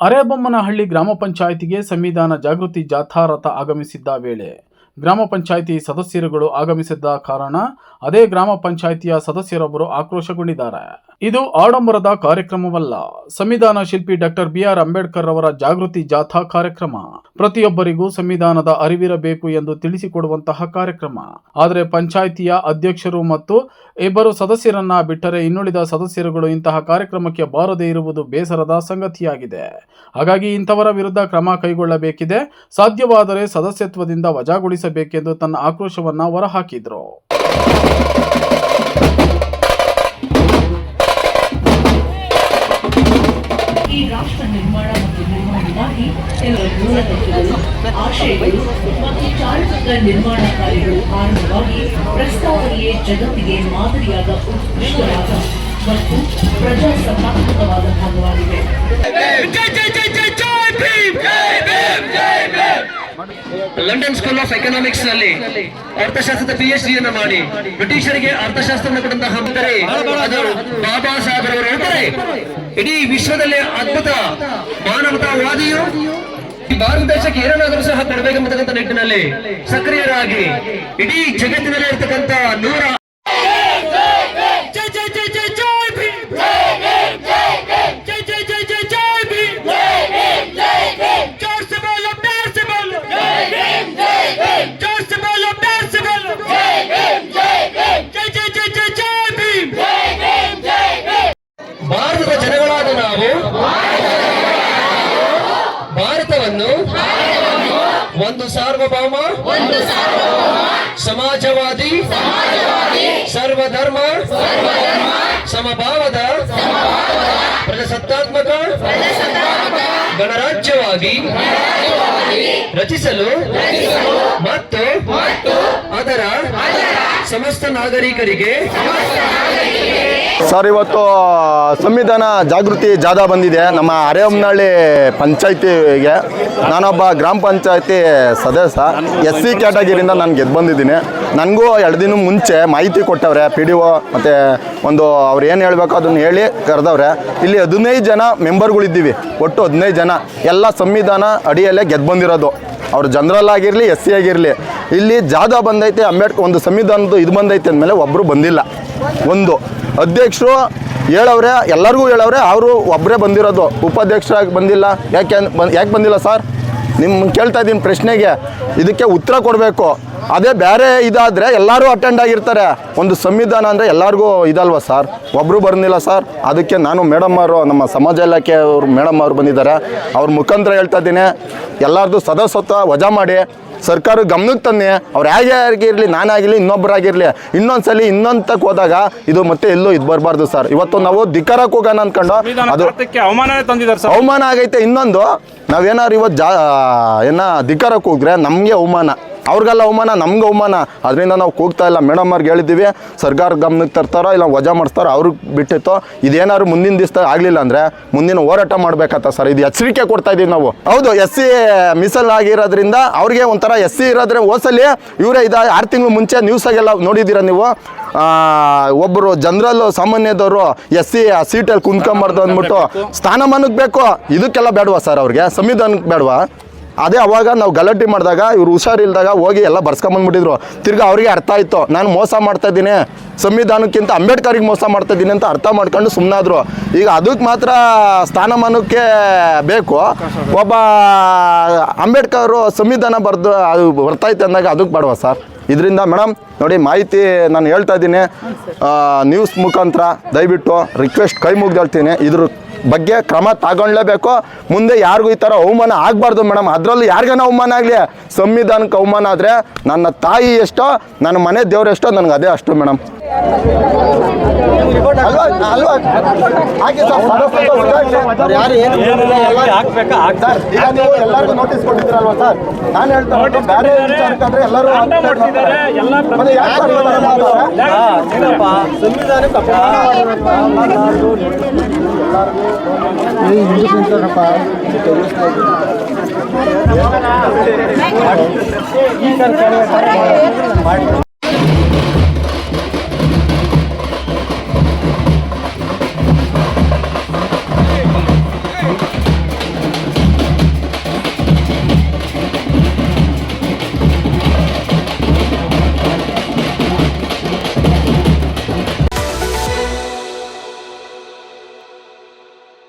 ಅರೇಬೊಮ್ಮನಹಳ್ಳಿ ಗ್ರಾಮ ಪಂಚಾಯಿತಿಗೆ ಸಂವಿಧಾನ ಜಾಗೃತಿ ಜಾಥಾ ರಥ ಆಗಮಿಸಿದ್ದ ವೇಳೆ ಗ್ರಾಮ ಪಂಚಾಯಿತಿ ಸದಸ್ಯರುಗಳು ಆಗಮಿಸಿದ್ದ ಕಾರಣ ಅದೇ ಗ್ರಾಮ ಪಂಚಾಯಿತಿಯ ಸದಸ್ಯರೊಬ್ಬರು ಆಕ್ರೋಶಗೊಂಡಿದ್ದಾರೆ. ಇದು ಆಡಂಬರದ ಕಾರ್ಯಕ್ರಮವಲ್ಲ. ಸಂವಿಧಾನ ಶಿಲ್ಪಿ ಡಾಕ್ಟರ್ ಬಿ ಆರ್ ಅಂಬೇಡ್ಕರ್ ಅವರ ಜಾಗೃತಿ ಜಾಥಾ ಕಾರ್ಯಕ್ರಮ. ಪ್ರತಿಯೊಬ್ಬರಿಗೂ ಸಂವಿಧಾನದ ಅರಿವಿರಬೇಕು ಎಂದು ತಿಳಿಸಿಕೊಡುವಂತಹ ಕಾರ್ಯಕ್ರಮ. ಆದರೆ ಪಂಚಾಯಿತಿಯ ಅಧ್ಯಕ್ಷರು ಮತ್ತು ಇಬ್ಬರು ಸದಸ್ಯರನ್ನ ಬಿಟ್ಟರೆ ಇನ್ನುಳಿದ ಸದಸ್ಯರುಗಳು ಇಂತಹ ಕಾರ್ಯಕ್ರಮಕ್ಕೆ ಬಾರದೇ ಇರುವುದು ಬೇಸರದ ಸಂಗತಿಯಾಗಿದೆ. ಹಾಗಾಗಿ ಇಂಥವರ ವಿರುದ್ಧ ಕ್ರಮ ಕೈಗೊಳ್ಳಬೇಕಿದೆ. ಸಾಧ್ಯವಾದರೆ ಸದಸ್ಯತ್ವದಿಂದ ವಜಾಗೊಳಿಸಬೇಕೆಂದು ತನ್ನ ಆಕ್ರೋಶವನ್ನ ಹೊರಹಾಕಿದ್ರು. ಮತ್ತು ಚಾರಿತ್ರಿಕ ನಿರ್ಮಾಣ ಕಾರ್ಯಗಳು ಆರಂಭವಾಗಿ ಪ್ರಸ್ತಾವನೆಯೇ ಜಗತ್ತಿಗೆ ಮಾದರಿಯಾದ ಉತ್ಕೃಷ್ಟವಾದ ಮತ್ತು ಪ್ರಜಾಸತ್ತಾತ್ಮಕವಾದ ಭಾಗವಾಗಿದೆ. ಲಂಡನ್ ಸ್ಕೂಲ್ ಆಫ್ ಎಕನಾಮಿಕ್ಸ್ನಲ್ಲಿ ಅರ್ಥಶಾಸ್ತ್ರದ ಪಿ ಎಚ್ ಡಿಯನ್ನು ಮಾಡಿ. ಬ್ರಿಟಿಷರಿಗೆ ಅರ್ಥಶಾಸ್ತ್ರವನ್ನು ಕೊಟ್ಟಂತಹ ಹಂತರೆ ಅದು ಬಾಬಾ ಸಾಹೇಬ್ ಅವರು ಹೇಳ್ತಾರೆ. ಇಡೀ ವಿಶ್ವದಲ್ಲೇ ಅದ್ಭುತ, ಮಾನವತಾವಾದಿಯು ಈ ಭಾರತ ದೇಶಕ್ಕೆ ಏನಾದರೂ ಸಹ ಕೊಡಬೇಕೆಂಬತಕ್ಕಂಥ ನಿಟ್ಟಿನಲ್ಲಿ ಸಕ್ರಿಯರಾಗಿ ಇಡೀ ಜಗತ್ತಿನಲ್ಲಿ ಇರತಕ್ಕಂತ ನೂರ ಒಂದು ಸಾರ್ವಭೌಮ ಸಮಾಜವಾದಿ ಸರ್ವಧರ್ಮ ಸಮಭಾವದ ಪ್ರಜಾಸತ್ತಾತ್ಮಕ ಗಣರಾಜ್ಯವಾಗಿ ರಚಿಸಲು ಮತ್ತು ಅದರ ಸಮಸ್ತ ನಾಗರಿಕರಿಗೆ ಸರ್, ಇವತ್ತು ಸಂವಿಧಾನ ಜಾಗೃತಿ ಜಾಥಾ ಬಂದಿದೆ. ನಮ್ಮ ಅರೇಮನಹಳ್ಳಿ ಪಂಚಾಯತಿಗೆ ನಾನೊಬ್ಬ ಗ್ರಾಮ ಪಂಚಾಯತಿ ಸದಸ್ಯ, ಎಸ್ ಸಿ ಕ್ಯಾಟಗಿರಿಯಿಂದ ನಾನು ಗೆದ್ದು ಬಂದಿದ್ದೀನಿ. ನನಗೂ ಎರಡು ದಿನ ಮುಂಚೆ ಮಾಹಿತಿ ಕೊಟ್ಟವ್ರೆ, ಪಿ ಡಿ ಒ ಮತ್ತು ಒಂದು ಅವ್ರು ಏನು ಹೇಳಬೇಕು ಅದನ್ನು ಹೇಳಿ ಕರೆದವ್ರೆ. ಇಲ್ಲಿ ಹದಿನೈದು ಜನ ಮೆಂಬರ್ಗಳಿದ್ದೀವಿ ಒಟ್ಟು ಹದಿನೈದು ಜನ. ಎಲ್ಲ ಸಂವಿಧಾನ ಅಡಿಯಲ್ಲೇ ಗೆದ್ದು ಬಂದಿರೋದು. ಅವ್ರು ಜನರಲ್ ಆಗಿರಲಿ, ಎಸ್ ಸಿ ಆಗಿರಲಿ, ಇಲ್ಲಿ ಜಾದ ಬಂದೈತೆ, ಅಂಬೇಡ್ಕರ್ ಒಂದು ಸಂವಿಧಾನದ ಇದು ಬಂದೈತೆ ಅಂದಮೇಲೆ ಒಬ್ಬರು ಬಂದಿಲ್ಲ. ಒಂದು. ಅಧ್ಯಕ್ಷರು ಹೇಳವ್ರೆ, ಎಲ್ಲರಿಗೂ ಹೇಳವ್ರೆ, ಅವರು ಒಬ್ಬರೇ ಬಂದಿರೋದು. ಉಪಾಧ್ಯಕ್ಷರಾಗಿ ಬಂದಿಲ್ಲ. ಯಾಕೆ ಯಾಕೆ ಬಂದಿಲ್ಲ ಸರ್? ನಿಮ್ಮ ಕೇಳ್ತಾ ಇದ್ದೀನಿ ಪ್ರಶ್ನೆಗೆ. ಇದಕ್ಕೆ ಉತ್ತರ ಕೊಡಬೇಕು. ಅದೇ ಬೇರೆ ಇದಾದರೆ ಎಲ್ಲರೂ ಅಟೆಂಡ್ ಆಗಿರ್ತಾರೆ. ಒಂದು ಸಂವಿಧಾನ ಅಂದರೆ ಎಲ್ಲರಿಗೂ ಇದಲ್ವಾ ಸರ್? ಒಬ್ಬರು ಬರ್ನಿಲ್ಲ ಸರ್. ಅದಕ್ಕೆ ನಾನು ಮೇಡಮ್ ಅವರು ನಮ್ಮ ಸಮಾಜ ಇಲಾಖೆ ಅವರು ಮೇಡಮ್ ಅವರು ಬಂದಿದ್ದಾರೆ. ಅವ್ರ ಮುಖಾಂತರ ಹೇಳ್ತಾ ಇದ್ದೀನಿ. ಎಲ್ಲರದು ಸದಸ್ಯತ್ವ ವಜಾ ಮಾಡಿ. ಸರ್ಕಾರ ಗಮನಕ್ಕೆ ತನ್ನಿ ಅವ್ರು ಹೇಗೆ ಆಗಿರಲಿ ನಾನಾಗಿರಲಿ ಇನ್ನೊಬ್ಬರಾಗಿರಲಿ ಇನ್ನೊಂದ್ಸಲಿ ಇನ್ನೊಂದಕ್ಕೆ ಹೋದಾಗ ಇದು ಮತ್ತೆ ಎಲ್ಲೂ ಇದು ಬರಬಾರ್ದು ಸರ್. ಇವತ್ತು ನಾವು ಧಿಕ್ಕಾರಕ್ಕೆ ಹೋಗೋಣ ಅನ್ಕೊಂಡು ಅದು ಅವಮಾನ ಆಗೈತೆ ಇನ್ನೊಂದು. ನಾವೇನಾರು ಇವತ್ತು ಜಾ ಏನ ಧಿಕ್ಕಾರಕ್ಕೆ ಹೋಗ್ರೆ ನಮಗೆ ಅವಮಾನ. ಅವ್ರಿಗೆಲ್ಲ ಅವಮಾನ ನಮ್ಗೆ ಅವಮಾನ. ಅದರಿಂದ ನಾವು ಕೂಗ್ತಾ ಇಲ್ಲ. ಮೇಡಮ್ ಅವ್ರಿಗೆ ಹೇಳಿದ್ದೀವಿ ಸರ್ಕಾರ ಗಮನಕ್ಕೆ ತರ್ತಾರೋ ಇಲ್ಲ ವಜಾ ಮಾಡ್ತಾರೋ ಅವ್ರಿಗೆ ಬಿಟ್ಟಿತ್ತು ಇದೇನಾದ್ರು ಮುಂದಿನ ದಿವಸ ಆಗಲಿಲ್ಲ ಅಂದರೆ ಮುಂದಿನ ಹೋರಾಟ ಮಾಡಬೇಕತ್ತ ಸರ್. ಇದು ಎಚ್ಚರಿಕೆ ಕೊಡ್ತಾ ಇದ್ದೀವಿ ನಾವು. ಹೌದು ಎಸ್ ಸಿ ಮಿಸಲ್ ಆಗಿರೋದ್ರಿಂದ ಅವ್ರಿಗೆ ಒಂಥರ ಎಸ್ ಸಿ ಇರೋದ್ರೆ ಓಸಲಿ ಇವರೇ ಇದು ಆರು ತಿಂಗಳು ಮುಂಚೆ ನ್ಯೂಸಾಗೆಲ್ಲ ನೋಡಿದ್ದೀರಾ ನೀವು? ಒಬ್ಬರು ಜನರಲ್ಲು ಸಾಮಾನ್ಯದವರು ಎಸ್ ಸಿ ಆ ಸೀಟಲ್ಲಿ ಕುಂತ್ಕೊಂಬಾರ್ದು ಅಂದ್ಬಿಟ್ಟು ಸ್ಥಾನಮಾನಕ್ಕೆ ಬೇಕು. ಇದಕ್ಕೆಲ್ಲ ಬೇಡವಾ ಸರ್ ಅವ್ರಿಗೆ? ಸಂವಿಧಾನಕ್ಕೆ ಬೇಡವಾ? ಅದೇ ಅವಾಗ ನಾವು ಗಲಾಟೆ ಮಾಡಿದಾಗ ಇವ್ರು ಹುಷಾರಿಲ್ದಾಗ ಹೋಗಿ ಎಲ್ಲ ಬರ್ಸ್ಕೊಂಬಂದ್ಬಿಟ್ಟಿದ್ರು ತಿರ್ಗಿ ಅವರಿಗೆ ಅರ್ಥ ಆಯಿತು, ನಾನು ಮೋಸ ಮಾಡ್ತಾ ಇದ್ದೀನಿ, ಸಂವಿಧಾನಕ್ಕಿಂತ ಅಂಬೇಡ್ಕರಿಗೆ ಮೋಸ ಮಾಡ್ತಾ ಇದ್ದೀನಿ ಅಂತ ಅರ್ಥ ಮಾಡ್ಕೊಂಡು ಸುಮ್ಮನಾದ್ರು ಈಗ ಅದಕ್ಕೆ ಮಾತ್ರ ಸ್ಥಾನಮಾನಕ್ಕೆ ಬೇಕು. ಒಬ್ಬ ಅಂಬೇಡ್ಕರ್ ಸಂವಿಧಾನ ಬರೆದು ಅದು ಬರ್ತೈತೆ ಅಂದಾಗ ಅದಕ್ಕೆ ಬೇಡವಾ ಸರ್? ಇದರಿಂದ ಮೇಡಮ್, ನೋಡಿ ಮಾಹಿತಿ ನಾನು ಹೇಳ್ತಾ ಇದ್ದೀನಿ ನ್ಯೂಸ್ ಮುಖಾಂತರ ದಯವಿಟ್ಟು ರಿಕ್ವೆಸ್ಟ್ ಕೈ ಮುಗ್ದು ಹೇಳ್ತೀನಿ. ಇದ್ರ ಬಗ್ಗೆ ಕ್ರಮ ತಗೊಳ್ಳೇಬೇಕು. ಮುಂದೆ ಯಾರಿಗೂ ಈ ಥರ ಅವಮಾನ ಆಗಬಾರ್ದು ಮೇಡಮ್. ಅದರಲ್ಲೂ ಯಾರಿಗಾನ ಅವಮಾನ ಆಗಲಿ? ಸಂವಿಧಾನಕ್ಕೆ ಅವಮಾನ ಆದರೆ ನನ್ನ ತಾಯಿ ಎಷ್ಟೋ ನನ್ನ ಮನೆ ದೇವ್ರು ಎಷ್ಟೋ ನನಗೆ ಅದೇ ಅಷ್ಟು ಮೇಡಮ್. ಸಂವಿಧಾನ ಎಲ್ಲರಿಗೂ ನೋಟಿಸ್ ಕೊಟ್ಟಿದ್ದೀರಲ್ವಾ ಸರ್? ನಾನು ಹೇಳ್ತಾ ಬೇರೆ ವಿಚಾರಕ್ಕಾದ್ರೆ ಎಲ್ಲರೂ ಯಾಕೆ ಸರ್ ಈ ಥರ ಮಾಡ್ತಾರೆ?